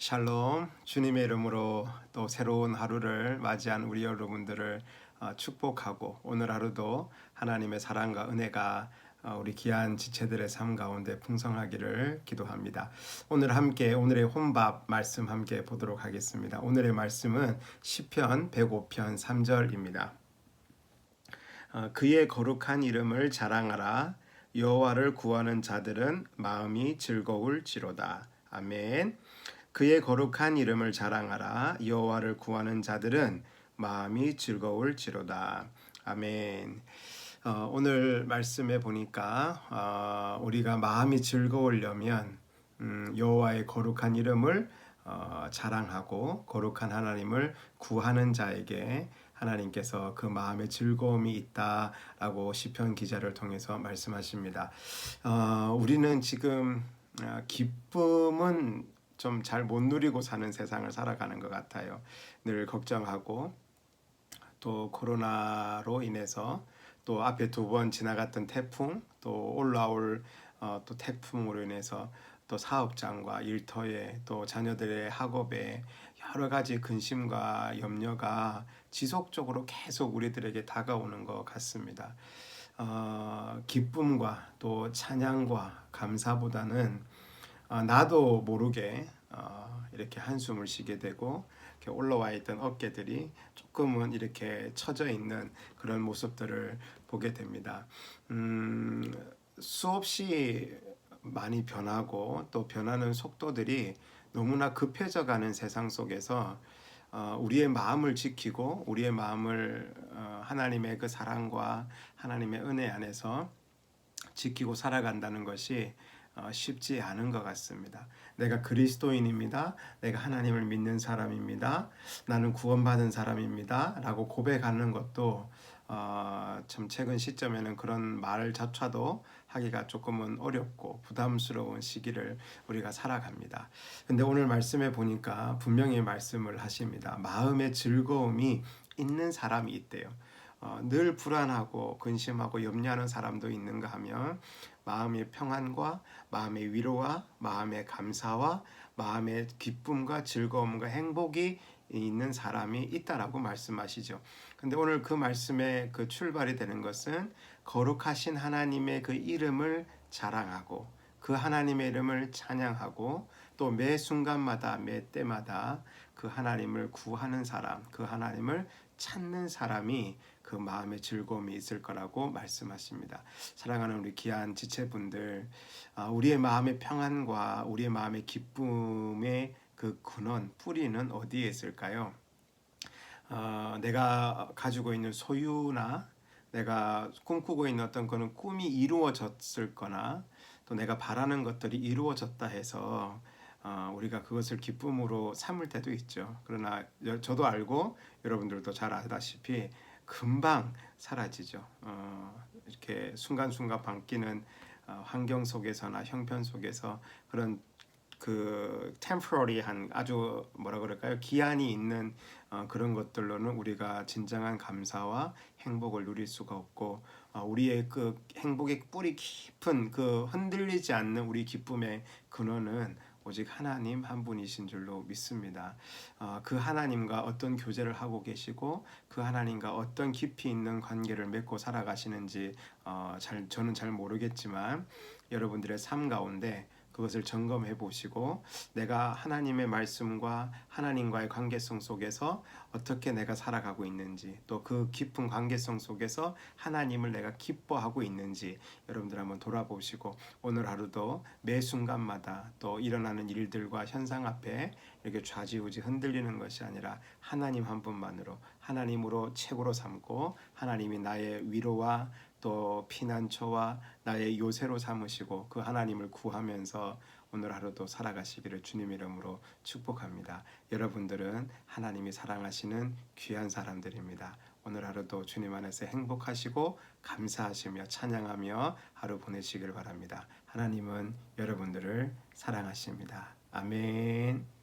샬롬 주님의 이름으로 또 새로운 하루를 맞이한 우리 여러분들을 어, 축복하고 오늘 하루도 하나님의 사랑과 은혜가 어, 우리 귀한 지체들의 삶 가운데 풍성하기를 기도합니다. 오늘 함께 오늘의 혼밥 말씀 함께 보도록 하겠습니다. 오늘의 말씀은 시편 105편 3절입니다. 어, 그의 거룩한 이름을 자랑하라 여호와를 구하는 자들은 마음이 즐거울지로다. 아멘. 그의 거룩한 이름을 자랑하라 여호와를 구하는 자들은 마음이 즐거울지로다. 아멘. 어, 오늘 말씀에 보니까 어, 우리가 마음이 즐거우려면 음, 여호와의 거룩한 이름을 어, 자랑하고 거룩한 하나님을 구하는 자에게 하나님께서 그 마음에 즐거움이 있다라고 시편 기자를 통해서 말씀하십니다. 어, 우리는 지금 어, 기쁨은 좀 잘 못 누리고 사는 세상을 살아가는 것 같아요. 늘 걱정하고 또 코로나로 인해서 또 앞에 두 번 지나갔던 태풍 또 올라올 어, 또 태풍으로 인해서 또 사업장과 일터에 또 자녀들의 학업에 여러 가지 근심과 염려가 지속적으로 계속 우리들에게 다가오는 것 같습니다. 어, 기쁨과 또 찬양과 감사보다는 어, 나도 모르게 어, 이렇게 한숨을 쉬게 되고 이렇게 올라와 있던 어깨들이 조금은 이렇게 처져 있는 그런 모습들을 보게 됩니다. 음, 수없이 많이 변하고 또 변하는 속도들이 너무나 급해져 가는 세상 속에서 어, 우리의 마음을 지키고 우리의 마음을 어, 하나님의 그 사랑과 하나님의 은혜 안에서 지키고 살아간다는 것이 어, 쉽지 않은 것 같습니다. 내가 그리스도인입니다. 내가 하나님을 믿는 사람입니다. 나는 구원받은 사람입니다. 라고 고백하는 것도 어, 참 최근 시점에는 그런 말조차도 하기가 조금은 어렵고 부담스러운 시기를 우리가 살아갑니다. 근데 오늘 말씀에 보니까 분명히 말씀을 하십니다. 마음의 즐거움이 있는 사람이 있대요. 어, 늘 불안하고 근심하고 염려하는 사람도 있는가 하면 마음의 평안과 마음의 위로와 마음의 감사와 마음의 기쁨과 즐거움과 행복이 있는 사람이 있다라고 말씀하시죠. 근데 오늘 그 말씀의 그 출발이 되는 것은 거룩하신 하나님의 그 이름을 자랑하고 그 하나님의 이름을 찬양하고 또 매 순간마다 매 때마다 그 하나님을 구하는 사람, 그 하나님을 찾는 사람이 그 마음의 즐거움이 있을 거라고 말씀하십니다. 사랑하는 우리 귀한 지체분들, 아, 우리의 마음의 평안과 우리의 마음의 기쁨의 그 근원 뿌리는 어디에 있을까요? 어, 내가 가지고 있는 소유나 내가 꿈꾸고 있는 어떤 그런 꿈이 이루어졌을 거나 또 내가 바라는 것들이 이루어졌다 해서 어, 우리가 그것을 기쁨으로 삼을 때도 있죠. 그러나 저도 알고 여러분들도 잘 아다시피 금방 사라지죠. 어, 이렇게 순간순간 바뀌는 어, 환경 속에서나 형편 속에서 그런 그 temporary한 아주 뭐라 그럴까요 기한이 있는 어, 그런 것들로는 우리가 진정한 감사와 행복을 누릴 수가 없고 어, 우리의 그 행복의 뿌리 깊은 그 흔들리지 않는 우리 기쁨의 근원은 오직 하나님 한 분이신 줄로 믿습니다. 어, 그 하나님과 어떤 교제를 하고 계시고 그 하나님과 어떤 깊이 있는 관계를 맺고 살아가시는지 어, 잘 저는 잘 모르겠지만 여러분들의 삶 가운데 그것을 점검해 보시고 내가 하나님의 말씀과 하나님과의 관계성 속에서 어떻게 내가 살아가고 있는지 또 그 깊은 관계성 속에서 하나님을 내가 기뻐하고 있는지 여러분들 한번 돌아보시고 오늘 하루도 매 순간마다 또 일어나는 일들과 현상 앞에 이렇게 좌지우지 흔들리는 것이 아니라 하나님 한 분만으로 하나님으로 최고로 삼고 하나님이 나의 위로와 또 피난처와 나의 요새로 삼으시고 그 하나님을 구하면서 오늘 하루도 살아가시기를 주님 이름으로 축복합니다. 여러분들은 하나님이 사랑하시는 귀한 사람들입니다. 오늘 하루도 주님 안에서 행복하시고 감사하시며 찬양하며 하루 보내시길 바랍니다. 하나님은 여러분들을 사랑하십니다. 아멘.